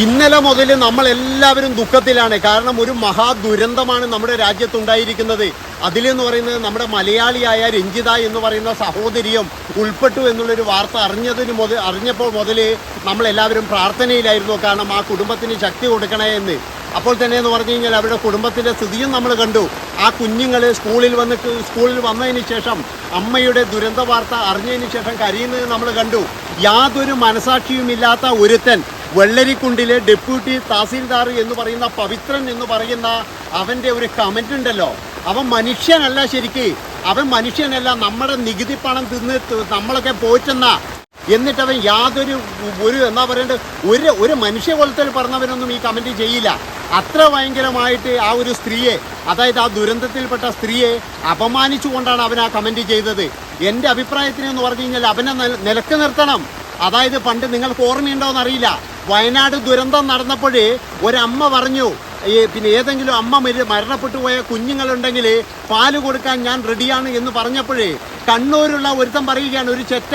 ഇന്നലെ മുതൽ നമ്മൾ എല്ലാവരും ദുഃഖത്തിലാണ്. കാരണം ഒരു മഹാദുരന്തമാണ് നമ്മുടെ രാജ്യത്തുണ്ടായിരിക്കുന്നത്. അതിലെന്ന് പറയുന്നത് നമ്മുടെ മലയാളിയായ രഞ്ജിത എന്ന് പറയുന്ന സഹോദരിയും ഉൾപ്പെട്ടു എന്നുള്ളൊരു വാർത്ത അറിഞ്ഞതിന് മുതൽ അറിഞ്ഞപ്പോൾ മുതൽ നമ്മളെല്ലാവരും പ്രാർത്ഥനയിലായിരുന്നു. കാരണം ആ കുടുംബത്തിന് ശക്തി കൊടുക്കണേ എന്ന്. അപ്പോൾ തന്നെ എന്ന് പറഞ്ഞു കഴിഞ്ഞാൽ അവരുടെ കുടുംബത്തിന്റെ സ്ഥിതിയും നമ്മൾ കണ്ടു. ആ കുഞ്ഞുങ്ങൾ സ്കൂളിൽ വന്ന് സ്കൂളിൽ വന്നതിന് ശേഷം അമ്മയുടെ ദുരന്ത വാർത്ത അറിഞ്ഞതിന് ശേഷം കരയുന്നത് നമ്മൾ കണ്ടു. യാതൊരു മനസാക്ഷിയുമില്ലാത്ത ഒരുത്തൻ വെള്ളരിക്കുണ്ടിലെ ഡെപ്യൂട്ടി തഹസീൽദാർ എന്ന് പറയുന്ന പവിത്രൻ എന്ന് പറയുന്ന അവന്റെ ഒരു കമന്റ് ഉണ്ടല്ലോ. അവൻ മനുഷ്യനല്ല ശരിക്ക്. അവൻ മനുഷ്യനല്ല. നമ്മുടെ നികുതി പണം തിന്ന് നമ്മളൊക്കെ പോറ്റുന്ന. എന്നിട്ട് അവൻ യാതൊരു ഒരു എന്താ പറയേണ്ടത് ഒരു ഒരു മനുഷ്യകൊലത്തിൽ പറഞ്ഞവനൊന്നും ഈ കമന്റ് ചെയ്യില്ല. അത്ര ഭയങ്കരമായിട്ട് ആ ഒരു സ്ത്രീയെ അതായത് ആ ദുരന്തത്തിൽപ്പെട്ട സ്ത്രീയെ അപമാനിച്ചുകൊണ്ടാണ് അവൻ ആ കമന്റ് ചെയ്തത്. എന്റെ അഭിപ്രായത്തിന് എന്ന് പറഞ്ഞു കഴിഞ്ഞാൽ അവനെ നിലയ്ക്ക് നിർത്തണം. അതായത് പണ്ട് നിങ്ങൾക്ക് ഓർമ്മയുണ്ടോ അറിയില്ല. വയനാട് ദുരന്തം നടന്നപ്പോഴേ ഒരമ്മ പറഞ്ഞു ഈ പിന്നെ ഏതെങ്കിലും അമ്മ മരി മരണപ്പെട്ടു പോയ കുഞ്ഞുങ്ങളുണ്ടെങ്കിൽ പാൽ കൊടുക്കാൻ ഞാൻ റെഡിയാണ് എന്ന് പറഞ്ഞപ്പോഴേ കണ്ണൂരുള്ള ഒരുത്തം പറയുകയാണ് ഒരു ചെറ്റ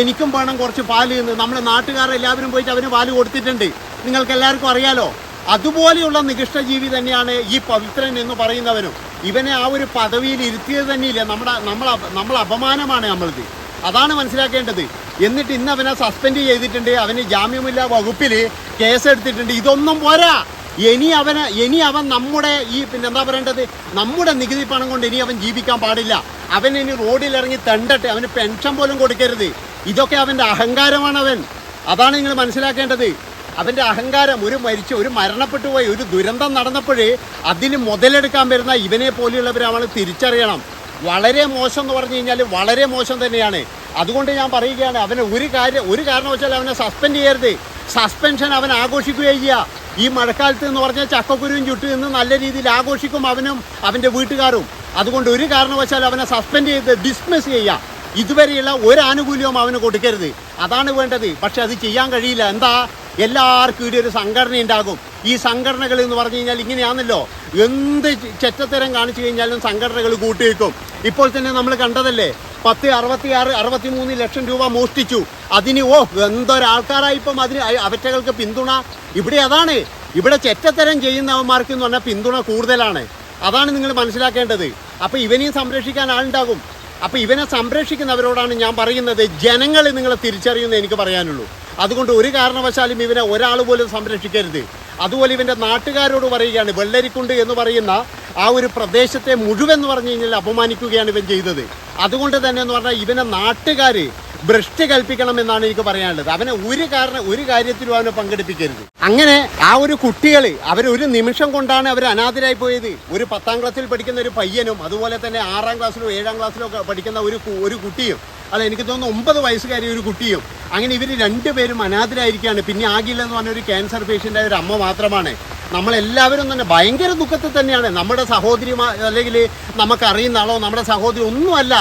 എനിക്കും വേണം കുറച്ച് പാൽ എന്ന്. നമ്മുടെ നാട്ടുകാരെല്ലാവരും പോയിട്ട് അവന് പാൽ കൊടുത്തിട്ടുണ്ട്. നിങ്ങൾക്ക് എല്ലാവർക്കും അറിയാലോ അതുപോലെയുള്ള നികൃഷ്ട ജീവി തന്നെയാണ് ഈ പവിത്രൻ എന്ന് പറയുന്നവനും. ഇവനെ ആ ഒരു പദവിയിൽ ഇരുത്തിയത് തന്നെയില്ല. നമ്മുടെ നമ്മൾ നമ്മൾ അപമാനമാണ് നമ്മളിത്. അതാണ് മനസ്സിലാക്കേണ്ടത്. എന്നിട്ട് ഇന്ന് അവനെ സസ്പെൻഡ് ചെയ്തിട്ടുണ്ട്. അവന് ജാമ്യമില്ലാ വകുപ്പിൽ കേസെടുത്തിട്ടുണ്ട് ഇതൊന്നും പോരാ. ഇനി അവന് ഇനി അവൻ നമ്മുടെ ഈ പിന്നെ എന്താ പറയേണ്ടത്? നമ്മുടെ നികുതി പണം കൊണ്ട് ഇനി അവൻ ജീവിക്കാൻ പാടില്ല. അവൻ ഇനി റോഡിൽ ഇറങ്ങി തണ്ടട്ടെ. അവന് പെൻഷൻ പോലും കൊടുക്കരുത്. ഇതൊക്കെ അവന്റെ അഹങ്കാരമാണ് അവൻ. അതാണ് നിങ്ങൾ മനസ്സിലാക്കേണ്ടത്. അവന്റെ അഹങ്കാരം ഒരു മരിച്ച ഒരു മരണപ്പെട്ടു പോയി ഒരു ദുരന്തം നടന്നപ്പോഴേ അതിന് മുതലെടുക്കാൻ വരുന്ന ഇവനെ പോലെയുള്ളവരെ അവൾ തിരിച്ചറിയണം. വളരെ മോശം എന്ന് പറഞ്ഞു കഴിഞ്ഞാൽ വളരെ മോശം തന്നെയാണ്. അതുകൊണ്ട് ഞാൻ പറയുകയാണ് അവനെ ഒരു കാര്യം ഒരു കാരണവശാലും അവനെ സസ്പെൻഡ് ചെയ്യരുത്. സസ്പെൻഷൻ അവൻ ആഘോഷിക്കുകയും ചെയ്യുക ഈ മഴക്കാലത്ത് എന്ന് പറഞ്ഞാൽ ചക്കക്കുരുവും ചുട്ടു നിന്ന് നല്ല രീതിയിൽ ആഘോഷിക്കും അവനും അവന്റെ വീട്ടുകാരും. അതുകൊണ്ട് ഒരു കാരണവശാലും അവനെ സസ്പെൻഡ് ചെയ്ത് ഡിസ്മിസ് ചെയ്യുക ഇതുവരെയുള്ള ഒരു ആനുകൂല്യവും അവന് കൊടുക്കരുത്. അതാണ് വേണ്ടത്. പക്ഷെ അത് ചെയ്യാൻ കഴിയില്ല. എന്താ? എല്ലാവർക്കും ഇവിടെ ഒരു സംഘടന ഉണ്ടാകും. ഈ സംഘടനകൾ എന്ന് പറഞ്ഞു കഴിഞ്ഞാൽ ഇങ്ങനെയാണല്ലോ. എന്ത് ചെറ്റത്തരം കാണിച്ചു കഴിഞ്ഞാലും സംഘടനകൾ കൂട്ടിവെക്കും. ഇപ്പോൾ തന്നെ നമ്മൾ കണ്ടതല്ലേ? പത്ത് അറുപത്തി ആറ് അറുപത്തി മൂന്ന് ലക്ഷം രൂപ മോഷ്ടിച്ചു. അതിന് ഓ എന്തൊരാൾക്കാരായി ഇപ്പം അതിന് അവറ്റകൾക്ക് പിന്തുണ? ഇവിടെ അതാണ്. ഇവിടെ ചെറ്റത്തരം ചെയ്യുന്നവന്മാർക്ക് എന്ന് പറഞ്ഞാൽ പിന്തുണ കൂടുതലാണ്. അതാണ് നിങ്ങൾ മനസ്സിലാക്കേണ്ടത്. അപ്പം ഇവനെയും സംരക്ഷിക്കാൻ ആളുണ്ടാകും. അപ്പം ഇവനെ സംരക്ഷിക്കുന്നവരോടാണ് ഞാൻ പറയുന്നത്. ജനങ്ങൾ നിങ്ങൾ തിരിച്ചറിയുമെന്ന് എനിക്ക് പറയാനുള്ളൂ. അതുകൊണ്ട് ഒരു കാരണവശാലും ഇവനെ ഒരാൾ പോലും സംരക്ഷിക്കരുത്. അതുപോലെ ഇവന്റെ നാട്ടുകാരോട് പറയുകയാണ് വെള്ളരിക്കുണ്ട് എന്ന് പറയുന്ന ആ ഒരു പ്രദേശത്തെ മുഴുവൻ എന്ന് പറഞ്ഞു കഴിഞ്ഞാൽ അപമാനിക്കുകയാണ് ഇവൻ ചെയ്തത്. അതുകൊണ്ട് തന്നെ എന്ന് പറഞ്ഞാൽ ഇവനെ നാട്ടുകാർ ഭ്രഷ്ട് കൽപ്പിക്കണം എന്നാണ് എനിക്ക് പറയാനുള്ളത്. അവനെ ഒരു കാരണം ഒരു കാര്യത്തിലും അവനെ പങ്കെടുപ്പിക്കരുത്. അങ്ങനെ ആ ഒരു കുട്ടികൾ അവർ ഒരു നിമിഷം കൊണ്ടാണ് അവർ അനാഥരായി പോയത്. ഒരു പത്താം ക്ലാസ്സിൽ പഠിക്കുന്ന ഒരു പയ്യനും അതുപോലെ തന്നെ ആറാം ക്ലാസ്സിലോ ഏഴാം ക്ലാസ്സിലോ പഠിക്കുന്ന ഒരു ഒരു കുട്ടിയും അല്ല എനിക്ക് തോന്നുന്നു ഒമ്പത് വയസ്സുകാരി ഒരു കുട്ടിയും അങ്ങനെ ഇവർ രണ്ടുപേരും അനാഥരായിരിക്കുകയാണ്. പിന്നെ ആകില്ലെന്ന് പറഞ്ഞ ഒരു ക്യാൻസർ പേഷ്യന്റായ ഒരു അമ്മ മാത്രമാണ്. നമ്മളെല്ലാവരും തന്നെ ഭയങ്കര ദുഃഖത്തിൽ തന്നെയാണ്. നമ്മുടെ സഹോദരി അല്ലെങ്കിൽ നമുക്കറിയുന്ന ആളോ നമ്മുടെ സഹോദരി ഒന്നുമല്ല.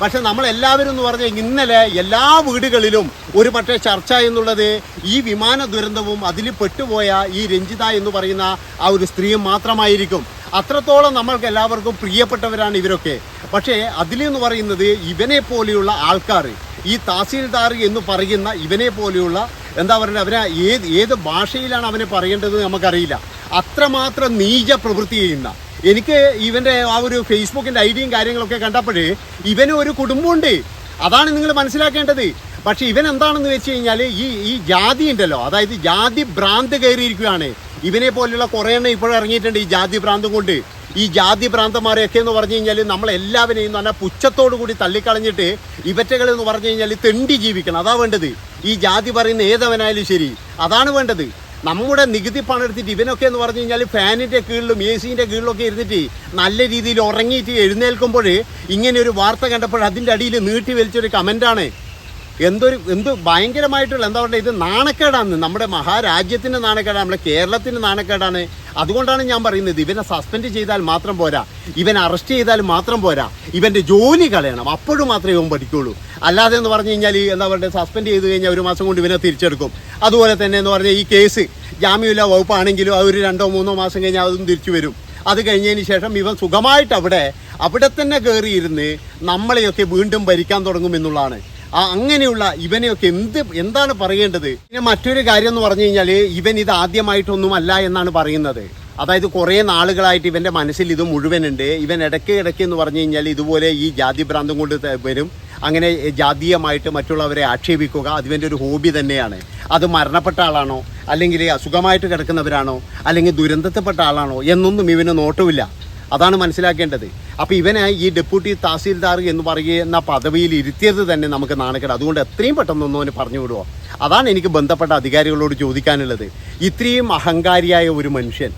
പക്ഷെ നമ്മളെല്ലാവരും എന്ന് പറഞ്ഞാൽ ഇന്നലെ എല്ലാ വീടുകളിലും ഒരു പക്ഷേ ചർച്ച എന്നുള്ളത് ഈ വിമാന ദുരന്തവും അതിൽ പെട്ടുപോയ ഈ രഞ്ജിത എന്ന് പറയുന്ന ആ ഒരു സ്ത്രീയും മാത്രമായിരിക്കും. അത്രത്തോളം നമ്മൾക്ക് എല്ലാവർക്കും പ്രിയപ്പെട്ടവരാണ് ഇവരൊക്കെ. പക്ഷേ അതിലെന്ന് പറയുന്നത് ഇവനെ പോലെയുള്ള ആൾക്കാർ ഈ തഹസീൽദാർ എന്ന് പറയുന്ന ഇവനെ പോലെയുള്ള എന്താ പറയുക അവനെ ഏത് ഏത് ഭാഷയിലാണ് അവനെ പറയേണ്ടത് നമുക്കറിയില്ല. അത്രമാത്രം നീച പ്രവൃത്തി ചെയ്യുന്ന. എനിക്ക് ഇവന്റെ ആ ഒരു ഫേസ്ബുക്കിന്റെ ഐഡിയും കാര്യങ്ങളൊക്കെ കണ്ടപ്പോഴേ ഇവന് ഒരു കുടുംബമുണ്ട്. അതാണ് നിങ്ങൾ മനസ്സിലാക്കേണ്ടത്. പക്ഷേ ഇവൻ എന്താണെന്ന് വെച്ച് കഴിഞ്ഞാൽ ഈ ഈ ജാതി ഉണ്ടല്ലോ. അതായത് ജാതി ഭ്രാന്ത് കയറിയിരിക്കുകയാണ്. ഇവനെ പോലെയുള്ള കുറേ എണ്ണം ഇപ്പോഴും ഇറങ്ങിയിട്ടുണ്ട് ഈ ജാതി ഭ്രാന്തും കൊണ്ട്. ഈ ജാതി ഭ്രാന്തന്മാരെയൊക്കെ എന്ന് പറഞ്ഞു കഴിഞ്ഞാൽ നമ്മളെല്ലാവരെയും നല്ല പുച്ഛത്തോടു കൂടി തള്ളിക്കളഞ്ഞിട്ട് ഇവറ്റകൾ എന്ന് പറഞ്ഞു കഴിഞ്ഞാൽ തെണ്ടി ജീവിക്കണം. അതാ വേണ്ടത്. ഈ ജാതി പറയുന്ന ഏതവനായാലും ശരി. അതാണ് വേണ്ടത്. നമ്മുടെ നികുതി പണം എടുത്തിട്ട് ഇവനൊക്കെ എന്ന് പറഞ്ഞു കഴിഞ്ഞാൽ ഫാനിന്റെ കീഴിലും എ സിന്റെ കീഴിലൊക്കെ ഇരുന്നിട്ട് നല്ല രീതിയിൽ ഉറങ്ങിയിട്ട് എഴുന്നേൽക്കുമ്പോൾ ഇങ്ങനെ ഒരു വാർത്ത കണ്ടപ്പോൾ അതിന്റെ അടിയിൽ നീട്ടി വലിച്ചൊരു കമന്റാണ് എന്തൊരു എന്ത് ഭയങ്കരമായിട്ടുള്ള എന്താ പറയുക ഇത് നാണക്കേടാണ്. നമ്മുടെ മഹാരാജ്യത്തിന്റെ നാണക്കേടാണ് നമ്മുടെ കേരളത്തിന്റെ നാണക്കേടാണ്. അതുകൊണ്ടാണ് ഞാൻ പറയുന്നത് ഇവനെ സസ്പെൻഡ് ചെയ്താൽ മാത്രം പോരാ. ഇവൻ അറസ്റ്റ് ചെയ്താൽ മാത്രം പോരാ. ഇവന്റെ ജോലി കളയണം. അപ്പോഴും മാത്രമേ ഇവൻ പഠിക്കുള്ളൂ. അല്ലാതെ എന്ന് പറഞ്ഞു കഴിഞ്ഞാൽ എന്താ പറയുക സസ്പെൻഡ് ചെയ്ത് കഴിഞ്ഞാൽ ഒരു മാസം കൊണ്ട് ഇവനെ തിരിച്ചെടുക്കും. അതുപോലെ തന്നെ എന്ന് പറഞ്ഞാൽ ഈ കേസ് ജാമ്യമില്ല വകുപ്പാണെങ്കിലും അത് ഒരു രണ്ടോ മൂന്നോ മാസം കഴിഞ്ഞാൽ അതും തിരിച്ചു വരും. അത് കഴിഞ്ഞതിന് ശേഷം ഇവൻ സുഖമായിട്ട് അവിടെ അവിടെ തന്നെ കയറിയിരുന്ന് നമ്മളെയൊക്കെ വീണ്ടും ഭരിക്കാൻ തുടങ്ങും എന്നുള്ളതാണ്. ആ അങ്ങനെയുള്ള ഇവനെയൊക്കെ എന്ത് എന്താണ് പറയേണ്ടത്? പിന്നെ മറ്റൊരു കാര്യം എന്ന് പറഞ്ഞു കഴിഞ്ഞാൽ ഇവൻ ഇത് ആദ്യമായിട്ടൊന്നും അല്ല എന്നാണ് പറയുന്നത്. അതായത് കുറേ നാളുകളായിട്ട് ഇവന്റെ മനസ്സിൽ ഇത് മുഴുവനുണ്ട്. ഇവൻ ഇടയ്ക്ക് ഇടയ്ക്ക് എന്ന് പറഞ്ഞു കഴിഞ്ഞാൽ ഇതുപോലെ ഈ ജാതി ഭ്രാന്തം കൊണ്ട് വരും. അങ്ങനെ ജാതീയമായിട്ട് മറ്റുള്ളവരെ ആക്ഷേപിക്കുക അതിവന്റെ ഒരു ഹോബി തന്നെയാണ്. അത് മരണപ്പെട്ട ആളാണോ? അല്ലെങ്കിൽ അസുഖമായിട്ട് കിടക്കുന്നവരാണോ? അല്ലെങ്കിൽ ദുരന്തത്തിൽപ്പെട്ട ആളാണോ? എന്നൊന്നും ഇവന് നോട്ടമില്ല. അതാണ് മനസ്സിലാക്കേണ്ടത്. അപ്പോൾ ഇവനെ ഈ ഡെപ്യൂട്ടി തഹസീൽദാർ എന്ന് പറയുന്ന പദവിയിൽ ഇരുത്തിയത് തന്നെ നമുക്ക് നാണക്കേട്. അതുകൊണ്ട് എത്രയും പെട്ടെന്നൊന്നും അവന് പറഞ്ഞു വിടുമോ അതാണ് എനിക്ക് ബന്ധപ്പെട്ട അധികാരികളോട് ചോദിക്കാനുള്ളത്. ഇത്രയും അഹങ്കാരിയായ ഒരു മനുഷ്യൻ.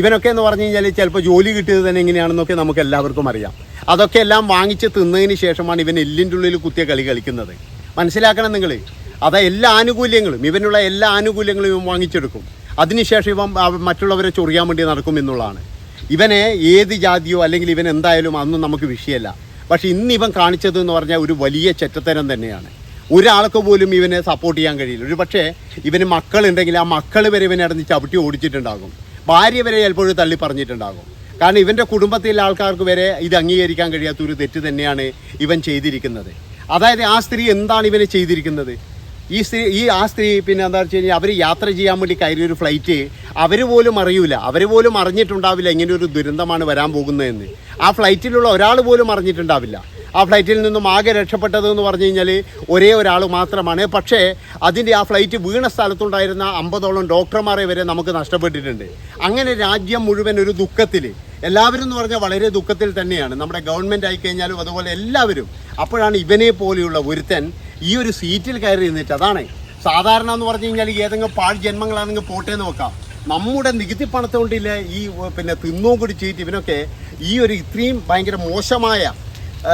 ഇവനൊക്കെ എന്ന് പറഞ്ഞു കഴിഞ്ഞാൽ ചിലപ്പോൾ ജോലി കിട്ടിയത് തന്നെ എങ്ങനെയാണെന്നൊക്കെ നമുക്ക് എല്ലാവർക്കും അറിയാം. അതൊക്കെ എല്ലാം വാങ്ങിച്ച് തിന്നതിന് ശേഷമാണ് ഇവൻ എല്ലിന്റെ ഉള്ളിൽ കുത്തിയ കളി കളിക്കുന്നത്. മനസ്സിലാക്കണം നിങ്ങൾ അതാ എല്ലാ ആനുകൂല്യങ്ങളും ഇവനുള്ള എല്ലാ ആനുകൂല്യങ്ങളും ഇവൻ വാങ്ങിച്ചെടുക്കും. അതിനുശേഷം ഇവൻ മറ്റുള്ളവരെ ചൊറിയാൻ വേണ്ടി നടക്കും എന്നുള്ളതാണ്. ഇവനെ ഏത് ജാതിയോ അല്ലെങ്കിൽ ഇവൻ എന്തായാലും അന്നും നമുക്ക് വിഷയമല്ല. പക്ഷെ ഇന്ന് ഇവൻ കാണിച്ചത് എന്ന് പറഞ്ഞാൽ ഒരു വലിയ ചെറ്റത്തരം തന്നെയാണ്. ഒരാൾക്ക് പോലും ഇവനെ സപ്പോർട്ട് ചെയ്യാൻ കഴിയില്ല. ഒരു പക്ഷേ ഇവന് മക്കളുണ്ടെങ്കിൽ ആ മക്കൾ വരെ ഇവനെ അടഞ്ഞ് ചവിട്ടി ഓടിച്ചിട്ടുണ്ടാകും. ഭാര്യ വരെ ചിലപ്പോഴും തള്ളി പറഞ്ഞിട്ടുണ്ടാകും. കാരണം ഇവന്റെ കുടുംബത്തിലെ ആൾക്കാർക്ക് വരെ ഇത് അംഗീകരിക്കാൻ കഴിയാത്ത ഒരു തെറ്റ് തന്നെയാണ് ഇവൻ ചെയ്തിരിക്കുന്നത്. അതായത് ആ സ്ത്രീ എന്താണ് ഇവനെ ചെയ്തിരിക്കുന്നത്? ഈ സ്ത്രീ ഈ ആ സ്ത്രീ പിന്നെ എന്താ വെച്ച് കഴിഞ്ഞാൽ അവർ യാത്ര ചെയ്യാൻ വേണ്ടി കയറിയ ഒരു ഫ്ലൈറ്റ് അവർ പോലും അറിയൂല. അവർ പോലും അറിഞ്ഞിട്ടുണ്ടാവില്ല ഇങ്ങനെ ഒരു ദുരന്തമാണ് വരാൻ പോകുന്നതെന്ന്. ആ ഫ്ലൈറ്റിലുള്ള ഒരാൾ പോലും അറിഞ്ഞിട്ടുണ്ടാവില്ല. ആ ഫ്ലൈറ്റിൽ നിന്നും ആകെ രക്ഷപ്പെട്ടത് എന്ന് പറഞ്ഞു കഴിഞ്ഞാൽ ഒരേ ഒരാൾ മാത്രമാണ്. പക്ഷേ അതിന്റെ ആ ഫ്ലൈറ്റ് വീണ സ്ഥലത്തുണ്ടായിരുന്ന അമ്പതോളം ഡോക്ടർമാരെ വരെ നമുക്ക് നഷ്ടപ്പെട്ടിട്ടുണ്ട്. അങ്ങനെ രാജ്യം മുഴുവൻ ഒരു ദുഃഖത്തിൽ എല്ലാവരും എന്ന് പറഞ്ഞാൽ വളരെ ദുഃഖത്തിൽ തന്നെയാണ്. നമ്മുടെ ഗവൺമെന്റ് ആയിക്കഴിഞ്ഞാലും അതുപോലെ എല്ലാവരും. അപ്പോഴാണ് ഇവനെ പോലെയുള്ള ഒരുത്തൻ ഈ ഒരു സീറ്റിൽ കയറി നിന്നിട്ട് അതാണ് സാധാരണ എന്ന് പറഞ്ഞു കഴിഞ്ഞാൽ ഏതെങ്കിലും പാഴ് ജന്മങ്ങളാണെങ്കിൽ പോട്ടെ എന്ന് നമ്മുടെ നികുതി പണത്തെ കൊണ്ടില്ല ഈ പിന്നെ തിന്നോ കുടിച്ചിട്ട് ഇവനൊക്കെ ഈ ഒരു ഇത്രയും ഭയങ്കര മോശമായ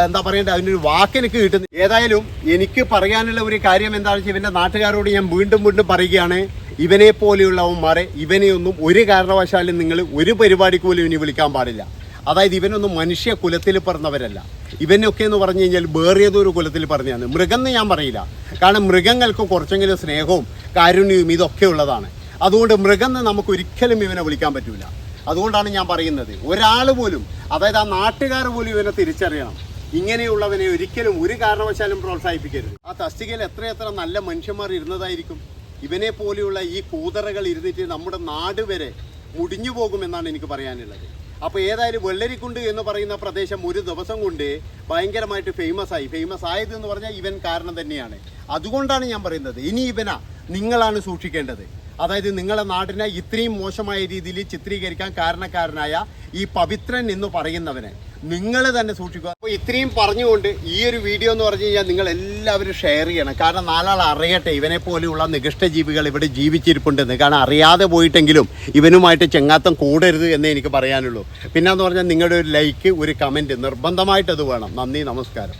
എന്താ പറയേണ്ടത് അതിനൊരു വാക്കെനിക്ക് കിട്ടുന്നു. ഏതായാലും എനിക്ക് പറയാനുള്ള ഒരു കാര്യം എന്താണെന്ന് വെച്ചാൽ ഇവന്റെ നാട്ടുകാരോട് ഞാൻ വീണ്ടും വീണ്ടും പറയുകയാണ്. ഇവനെ പോലെയുള്ളവന്മാരെ ഇവനെയൊന്നും ഒരു കാരണവശാലും നിങ്ങൾ ഒരു പരിപാടിക്ക് പോലും ഇനി വിളിക്കാൻ പാടില്ല. അതായത് ഇവനൊന്നും മനുഷ്യ കുലത്തിൽ പറഞ്ഞവരല്ല ഇവനൊക്കെ എന്ന് പറഞ്ഞു കഴിഞ്ഞാൽ വേറിയതൊരു കുലത്തിൽ പറഞ്ഞതാണ്. മൃഗം എന്ന് ഞാൻ പറയില്ല. കാരണം മൃഗങ്ങൾക്ക് കുറച്ചെങ്കിലും സ്നേഹവും കാരുണ്യവും ഇതൊക്കെ ഉള്ളതാണ്. അതുകൊണ്ട് മൃഗം എന്ന് നമുക്ക് ഒരിക്കലും ഇവനെ വിളിക്കാൻ പറ്റില്ല അതുകൊണ്ടാണ് ഞാൻ പറയുന്നത്. ഒരാൾ പോലും അതായത് ആ നാട്ടുകാർ പോലും ഇവനെ തിരിച്ചറിയണം. ഇങ്ങനെയുള്ളവനെ ഒരിക്കലും ഒരു കാരണവശാലും പ്രോത്സാഹിപ്പിക്കരുത്. ആ തസ്തികയിൽ എത്രയെത്ര നല്ല മനുഷ്യന്മാർ ഇരുന്നതായിരിക്കും. ഇവനെ പോലെയുള്ള ഈ കൂതറകൾ ഇരുന്നിട്ട് നമ്മുടെ നാട് വരെ മുടിഞ്ഞു പോകുമെന്നാണ് എനിക്ക് പറയാനുള്ളത്. അപ്പോൾ ഏതായാലും വെള്ളരിക്കുണ്ട് എന്ന് പറയുന്ന പ്രദേശം ഒരു ദിവസം കൊണ്ട് ഭയങ്കരമായിട്ട് ഫേമസ് ആയി. ഫേമസ് ആയത് എന്ന് പറഞ്ഞാൽ ഇവൻ കാരണം തന്നെയാണ്. അതുകൊണ്ടാണ് ഞാൻ പറയുന്നത്. ഇനി ഇവനാ നിങ്ങളാണ് സൂക്ഷിക്കേണ്ടത്. അതായത് നിങ്ങളുടെ നാടിനെ ഇത്രയും മോശമായ രീതിയിൽ ചിത്രീകരിക്കാൻ കാരണക്കാരനായ ഈ പവിത്രൻ എന്ന് പറയുന്നവനെ നിങ്ങൾ തന്നെ സൂക്ഷിക്കുക. അപ്പോൾ ഇത്രയും പറഞ്ഞുകൊണ്ട് ഈ ഒരു വീഡിയോ എന്ന് പറഞ്ഞു കഴിഞ്ഞാൽ നിങ്ങൾ എല്ലാവരും ഷെയർ ചെയ്യണം. കാരണം നാലാൾ അറിയട്ടെ ഇവനെ പോലെയുള്ള നികഷ്ട ജീവികൾ ഇവിടെ ജീവിച്ചിരിപ്പുണ്ടെന്ന് കാരണം അറിയാതെ പോയിട്ടെങ്കിലും ഇവനുമായിട്ട് ചെങ്ങാത്തം കൂടരുത് എന്നേ എനിക്ക് പറയാനുള്ളൂ. പിന്നെന്ന് പറഞ്ഞാൽ നിങ്ങളുടെ ഒരു ലൈക്ക് ഒരു കമന്റ് നിർബന്ധമായിട്ട് അത് വേണം. നന്ദി നമസ്കാരം.